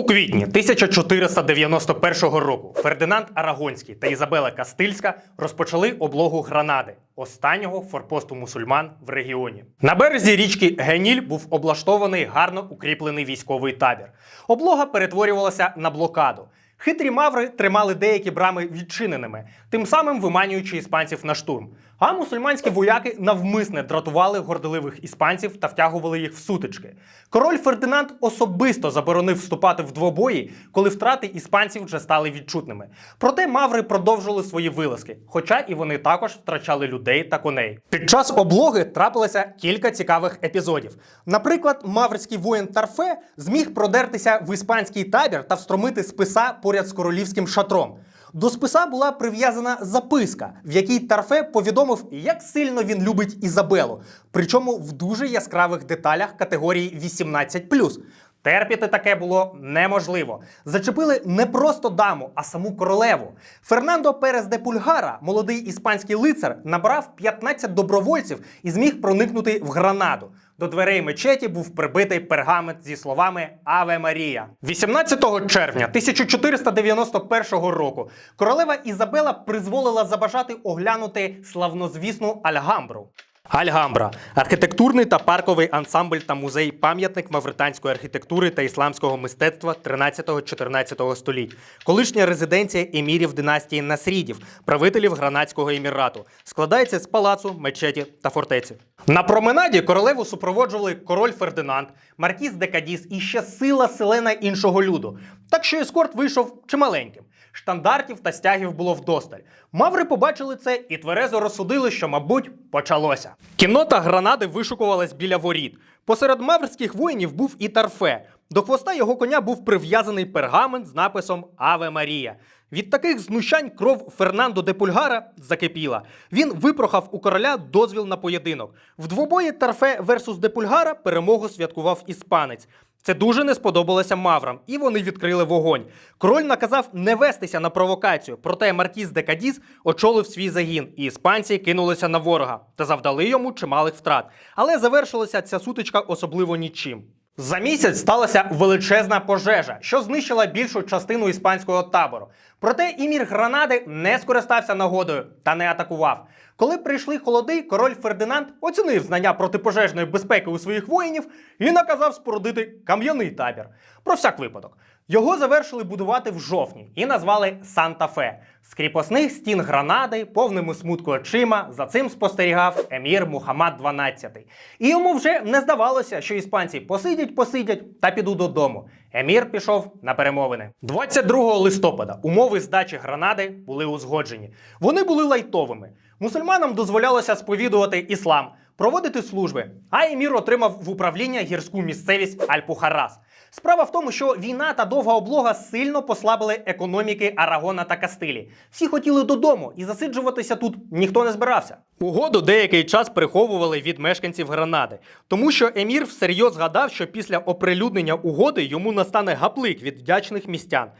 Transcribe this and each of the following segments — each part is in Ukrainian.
У квітні 1491 року Фердинанд Арагонський та Ізабела Кастильська розпочали облогу Гранади, останнього форпосту мусульман в регіоні. На березі річки Геніль був облаштований гарно укріплений військовий табір. Облога перетворювалася на блокаду. Хитрі маври тримали деякі брами відчиненими, тим самим виманюючи іспанців на штурм. А мусульманські вояки навмисне дратували горделивих іспанців та втягували їх в сутички. Король Фердинанд особисто заборонив вступати в двобої, коли втрати іспанців вже стали відчутними. Проте маври продовжували свої вилазки, хоча і вони також втрачали людей та коней. Під час облоги трапилося кілька цікавих епізодів. Наприклад, маврський воїн Тарфе зміг продертися в іспанський табір та встромити списа поряд з королівським шатром. До списа була прив'язана записка, в якій Тарфе повідомив, як сильно він любить Ізабелу, причому в дуже яскравих деталях категорії 18+. Терпіти таке було неможливо. Зачепили не просто даму, а саму королеву. Фернандо Перес де Пульгара, молодий іспанський лицар, набрав 15 добровольців і зміг проникнути в Гранаду. До дверей мечеті був прибитий пергамент зі словами Аве Марія. 18 червня 1491 року королева Ізабела призволила забажати оглянути славнозвісну Альгамбру. Альгамбра архітектурний та парковий ансамбль та музей пам'ятник мавританської архітектури та ісламського мистецтва 13-14 століть, колишня резиденція емірів династії Насрідів, правителів Гранадського емірату, складається з палацу, мечеті та фортеці. На променаді королеву супроводжували король Фердинанд, маркіз де Кадіс і ще сила селена іншого люду. Так що ескорт вийшов чималеньким. Штандартів та стягів було вдосталь. Маври побачили це і тверезо розсудили, що, мабуть, почалося. Кіннота гранади вишукувалась біля воріт. Посеред маврських воїнів був і Тарфе. До хвоста його коня був прив'язаний пергамент з написом Аве Марія. Від таких знущань кров Фернандо де Пульгара закипіла. Він випрохав у короля дозвіл на поєдинок. В двобої Тарфе версус де Пульгара перемогу святкував іспанець. Це дуже не сподобалося маврам, і вони відкрили вогонь. Король наказав не вестися на провокацію, проте маркіз де Кадіс очолив свій загін, і іспанці кинулися на ворога та завдали йому чималих втрат. Але завершилася ця сутичка особливо нічим. За місяць сталася величезна пожежа, що знищила більшу частину іспанського табору. Проте імір Гранади не скористався нагодою та не атакував. Коли прийшли холоди, король Фердинанд оцінив знання протипожежної безпеки у своїх воїнів і наказав спорудити кам'яний табір. Про всяк випадок. Його завершили будувати в жовтні і назвали Санта-Фе. З кріпосних стін Гранади, повними смутку очима, за цим спостерігав емір Мухаммад XII. І йому вже не здавалося, що іспанці посидять, посидять та підуть додому. Емір пішов на перемовини. 22 листопада умови здачі Гранади були узгоджені. Вони були лайтовими. Мусульманам дозволялося сповідувати іслам, проводити служби, а емір отримав в управління гірську місцевість Аль-Пухарас. Справа в тому, що війна та довга облога сильно послабили економіки Арагона та Кастилі. Всі хотіли додому, і засиджуватися тут ніхто не збирався. Угоду деякий час приховували від мешканців Гранади, тому що емір всерйоз згадав, що після оприлюднення угоди йому настане гаплик від вдячних містян.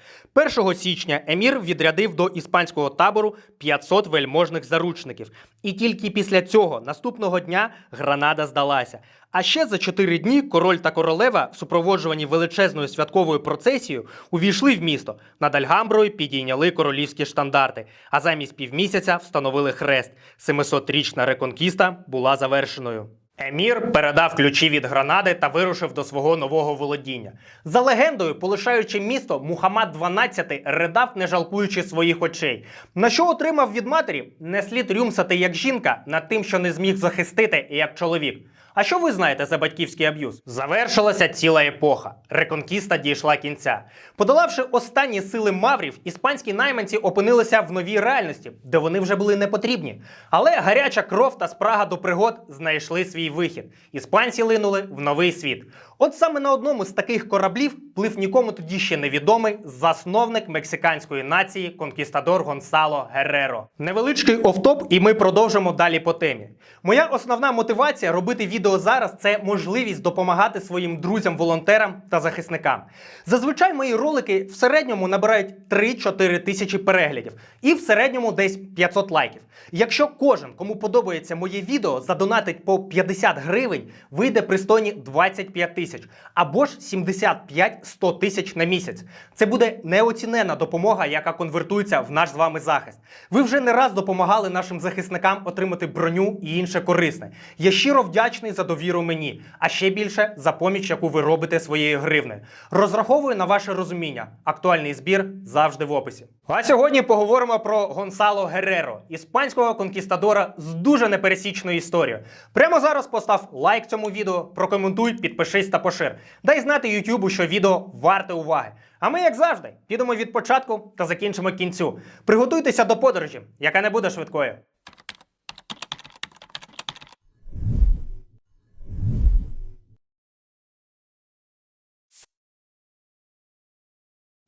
1 січня емір відрядив до іспанського табору 500 вельможних заручників. І тільки після цього наступного дня Гранада здалася. А ще за чотири дні король та королева в супроводжуванні величезною святковою процесією увійшли в місто. Над Альгамброю підійняли королівські штандарти, а замість півмісяця встановили хрест. 700-річна реконкіста була завершеною. Емір передав ключі від гранади та вирушив до свого нового володіння. За легендою, полишаючи місто, Мухаммад XII ридав, не жалкуючи своїх очей. На що отримав від матері, не слід рюмсати як жінка над тим, що не зміг захистити як чоловік. А що ви знаєте за батьківський аб'юз? Завершилася ціла епоха. Реконкіста дійшла кінця. Подолавши останні сили маврів, іспанські найманці опинилися в новій реальності, де вони вже були не потрібні. Але гаряча кров та спрага до пригод знайшли свій вихід. Іспанці линули в новий світ. От саме на одному з таких кораблів плив нікому тоді ще невідомий засновник мексиканської нації конкістадор Гонсало Герреро. Невеличкий офтоп, і ми продовжимо далі по темі. Моя основна мотивація робити відео зараз це можливість допомагати своїм друзям-волонтерам та захисникам. Зазвичай мої ролики в середньому набирають 3-4 тисячі переглядів і в середньому десь 500 лайків. Якщо кожен, кому подобається моє відео, задонатить по 50 гривень, вийде пристойні 25 тисяч або ж 75 100 тисяч на місяць. Це буде неоцінена допомога, яка конвертується в наш з вами захист. Ви вже не раз допомагали нашим захисникам отримати броню і інше корисне. Я щиро вдячний за довіру мені, а ще більше за поміч, яку ви робите своєю гривнею. Розраховую на ваше розуміння. Актуальний збір завжди в описі. А сьогодні поговоримо про Гонсало Гереро, іспанського конкістадора з дуже непересічною історією. Прямо зараз постав лайк цьому відео, прокоментуй, підпишись та пошир. Дай знати Ютубу, що відео варте уваги. А ми, як завжди, підемо від початку та закінчимо кінцю. Приготуйтеся до подорожі, яка не буде швидкою.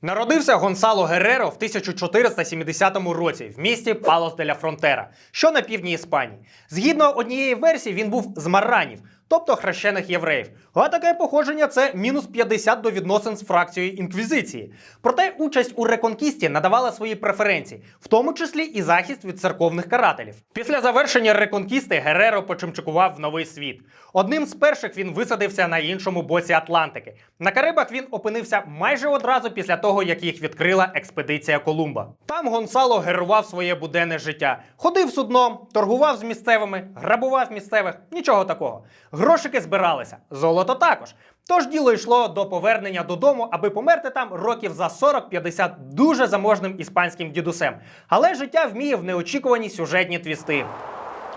Народився Гонсало Гереро в 1470 році в місті Палос де ля Фронтера, що на півдні Іспанії. Згідно однієї версії, він був з маранів, тобто хрещених євреїв. А таке походження це мінус 50 до відносин з фракцією інквізиції. Проте участь у реконкісті надавала свої преференції, в тому числі і захист від церковних карателів. Після завершення реконкісти Гереро почимчикував в новий світ. Одним з перших він висадився на іншому боці Атлантики. На Карибах він опинився майже одразу після того, як їх відкрила експедиція Колумба. Там Гонсало герував своє буденне життя, ходив судном, торгував з місцевими, грабував місцевих. Нічого такого. Грошики збиралися, золото також. Тож діло йшло до повернення додому, аби померти там років за 40-50 дуже заможним іспанським дідусем. Але життя вміє в неочікувані сюжетні твісти.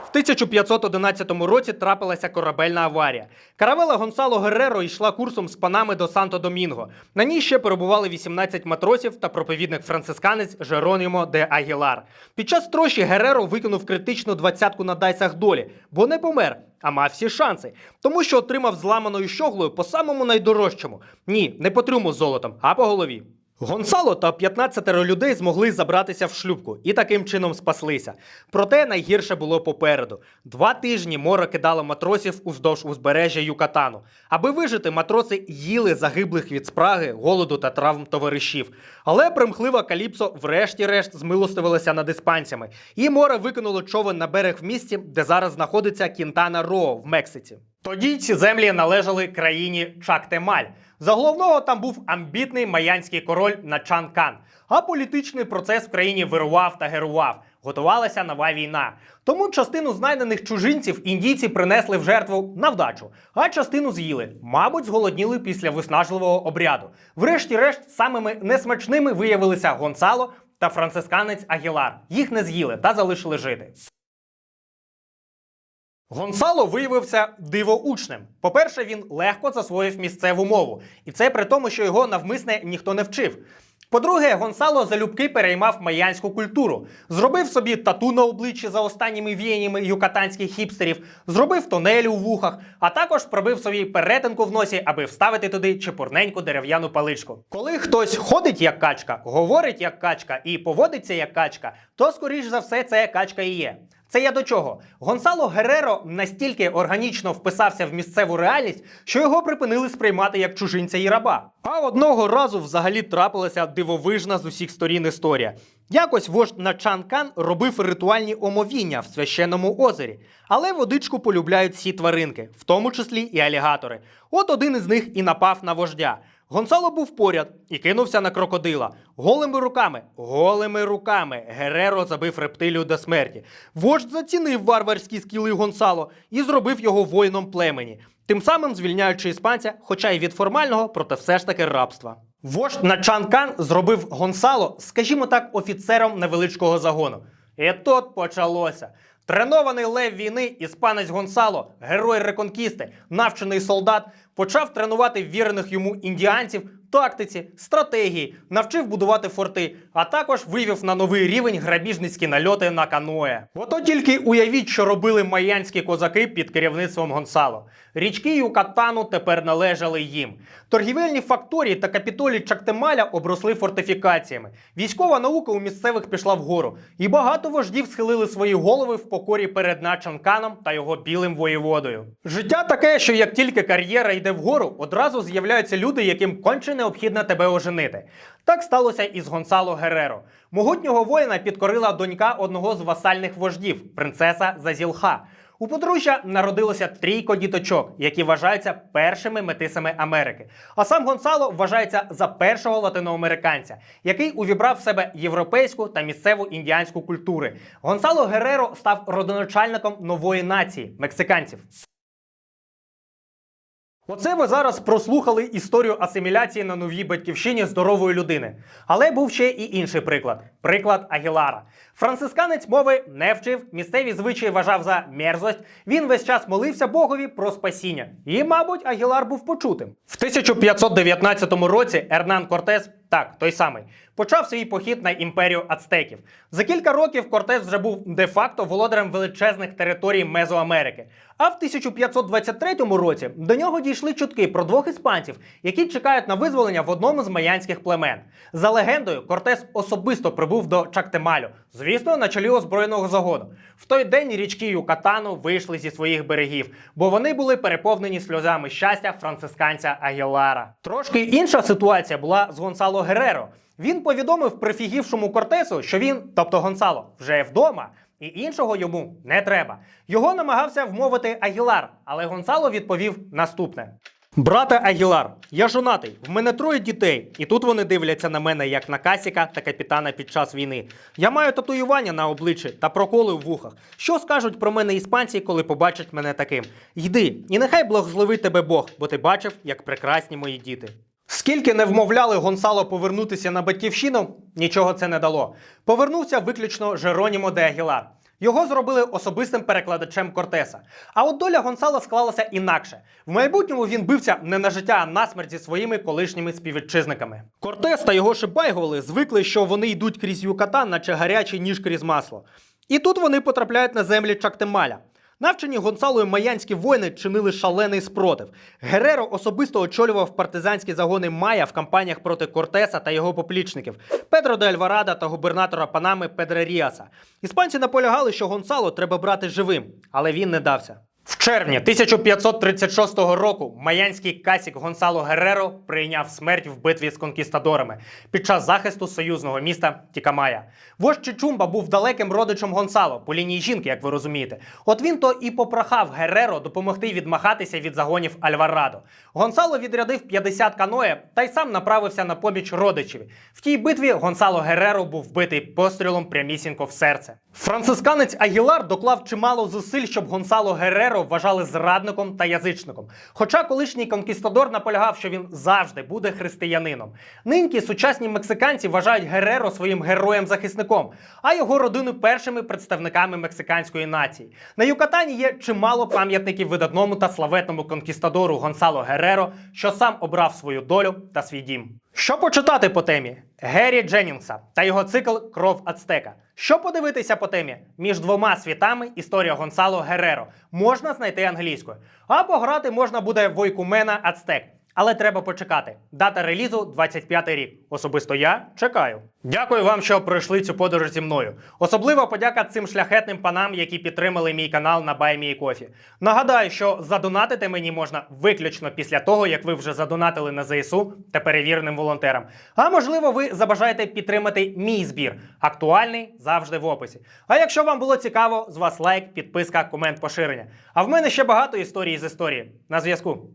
В 1511 році трапилася корабельна аварія. Каравела Гонсало Герреро йшла курсом з Панами до Санто-Домінго. На ній ще перебували 18 матросів та проповідник францисканець Жеронімо де Агілар. Під час трощі Гереро викинув критичну двадцятку на дайсах долі, бо не помер, а мав всі шанси, тому що отримав зламаною щоглою по самому найдорожчому. Ні, не по трюму з золотом, а по голові. Гонсало та 15 людей змогли забратися в шлюпку і таким чином спаслися. Проте найгірше було попереду. Два тижні море кидало матросів уздовж узбережжя Юкатану. Аби вижити, матроси їли загиблих від спраги, голоду та травм товаришів. Але примхлива Каліпсо врешті-решт змилостивилася над іспанцями, і море викинуло човен на берег в місті, де зараз знаходиться Кінтана Роо в Мексиці. Тоді ці землі належали країні Чактемаль. За головного там був амбітний майянський король Начан Кан. А політичний процес в країні вирував та герував. Готувалася нова війна. Тому частину знайдених чужинців індійці принесли в жертву на вдачу, а частину з'їли. Мабуть, зголодніли після виснажливого обряду. Врешті-решт, самими несмачними виявилися Гонсало та францисканець Агілар. Їх не з'їли та залишили жити. Гонсало виявився дивоучним. По-перше, він легко засвоїв місцеву мову, і це при тому, що його навмисне ніхто не вчив. По-друге, Гонсало залюбки переймав майянську культуру, зробив собі тату на обличчі за останніми віяннями юкатанських хіпстерів, зробив тонелі у вухах, а також пробив собі перетинку в носі, аби вставити туди чепурненьку дерев'яну паличку. Коли хтось ходить як качка, говорить як качка і поводиться як качка, то скоріш за все це качка і є. Це я до чого? Гонсало Гереро настільки органічно вписався в місцеву реальність, що його припинили сприймати як чужинця і раба. А одного разу взагалі трапилася дивовижна з усіх сторін історія. Якось вождь Кан робив ритуальні омовіння в священному озері, але водичку полюбляють всі тваринки, в тому числі і алігатори. От один із них і напав на вождя. Гонсало був поряд і кинувся на крокодила. Голими руками, голими руками Гереро забив рептилію до смерті. Вождь зацінив варварські скіли Гонсало і зробив його воїном племені, тим самим звільняючи іспанця, хоча й від формального, проте все ж таки рабства. Вождь Начан Кан зробив Гонсало, скажімо так, офіцером невеличкого загону. І тут почалося. Тренований лев війни, іспанець Гонсало, герой реконкісти, навчений солдат, почав тренувати вірених йому індіанців тактиці, стратегії, навчив будувати форти, а також вивів на новий рівень грабіжницькі нальоти на каное. Ото тільки уявіть, що робили майянські козаки під керівництвом Гонсало. Річки Юкатану тепер належали їм. Торгівельні факторії та капітолі Чактемаля обросли фортифікаціями. Військова наука у місцевих пішла вгору, і багато вождів схилили свої голови в покорі перед Начанканом та його білим воєводою. Життя таке, що як тільки кар'єра йде вгору, одразу з'являються люди, яким конче необхідно тебе оженити. Так сталося і з Гонсало Гереро. Могутнього воїна підкорила донька одного з васальних вождів, принцеса Зазілха. У подружжя народилося трійко діточок, які вважаються першими метисами Америки. А сам Гонсало вважається за першого латиноамериканця, який увібрав в себе європейську та місцеву індіанську культури. Гонсало Гереро став родоначальником нової нації мексиканців. Оце ви зараз прослухали історію асиміляції на новій батьківщині здорової людини. Але був ще і інший приклад приклад Агілара. Францисканець мови не вчив, місцеві звичаї вважав за мерзость. Він весь час молився Богові про спасіння. І, мабуть, Агілар був почутим. В 1519 році Ернан Кортес, так, той самий, почав свій похід на імперію ацтеків. За кілька років Кортес вже був де-факто володарем величезних територій Мезоамерики. А в 1523 році до нього дійшли чутки про двох іспанців, які чекають на визволення в одному з майянських племен. За легендою, Кортес особисто прибув до Чактемалю, звісно, на чолі озброєного загону. В той день річки Юкатану вийшли зі своїх берегів, бо вони були переповнені сльозами щастя францисканця Агілара. Трошки інша ситуація була з Гонсало Гереро. Він повідомив прифігівшому Кортесу, що він, тобто Гонсало, вже вдома. І іншого йому не треба. Його намагався вмовити Агілар, але Гонсало відповів наступне: Брате Агілар, я жонатий, в мене троє дітей, і тут вони дивляться на мене як на касіка та капітана під час війни. Я маю татуювання на обличчі та проколи в вухах. Що скажуть про мене іспанці, коли побачать мене таким? Йди, і нехай благословить тебе Бог, бо ти бачив, як прекрасні мої діти. Скільки не вмовляли Гонсало повернутися на батьківщину, нічого це не дало. Повернувся виключно Жеронімо де Агілар. Його зробили особистим перекладачем Кортеса. А от доля Гонсало склалася інакше. В майбутньому він бився не на життя, а на смерть зі своїми колишніми співвітчизниками. Кортес та його шибайговали звикли, що вони йдуть крізь Юкатан, наче гарячий ніж крізь масло. І тут вони потрапляють на землі Чактемаля. Навчені Гонсалою Маянські воїни чинили шалений спротив. Гереро особисто очолював партизанські загони Майя в кампаніях проти Кортеса та його поплічників Педро де Альварада та губернатора Панами Педре Ріаса. Іспанці наполягали, що Гонсало треба брати живим, але він не дався. В червні 1536 року майянський касік Гонсало Гереро прийняв смерть в битві з конкістадорами під час захисту союзного міста Тікамая. Вождь Чичумба був далеким родичем Гонсало по лінії жінки, як ви розумієте. От він то і попрохав Гереро допомогти відмахатися від загонів Альварадо. Гонсало відрядив 50 каноє та й сам направився на поміч родичеві. В тій битві Гонсало Гереро був вбитий пострілом прямісінько в серце. Францисканець Агілар доклав чимало зусиль, щоб Гонсало Гереро вважали зрадником та язичником. Хоча колишній конкістадор наполягав, що він завжди буде християнином. Нинькі сучасні мексиканці вважають Гереро своїм героєм-захисником, а його родину першими представниками мексиканської нації. На Юкатані є чимало пам'ятників видатному та славетному конкістадору Гонсало Гереро, що сам обрав свою долю та свій дім. Що почитати по темі? Геррі Дженнінгса та його цикл Кров Ацтека. Що подивитися по темі? Між двома світами історія Гонсало Гереро можна знайти англійською. Або грати можна буде в Войкумена Ацтек. Але треба почекати. Дата релізу 25 рік. Особисто я чекаю. Дякую вам, що пройшли цю подорож зі мною. Особливо подяка цим шляхетним панам, які підтримали мій канал на BuyMeCoffee. Нагадаю, що задонатити мені можна виключно після того, як ви вже задонатили на ЗСУ та перевіреним волонтерам. А можливо, ви забажаєте підтримати мій збір. Актуальний завжди в описі. А якщо вам було цікаво, з вас лайк, підписка, комент, поширення. А в мене ще багато історій з історії. На зв'язку.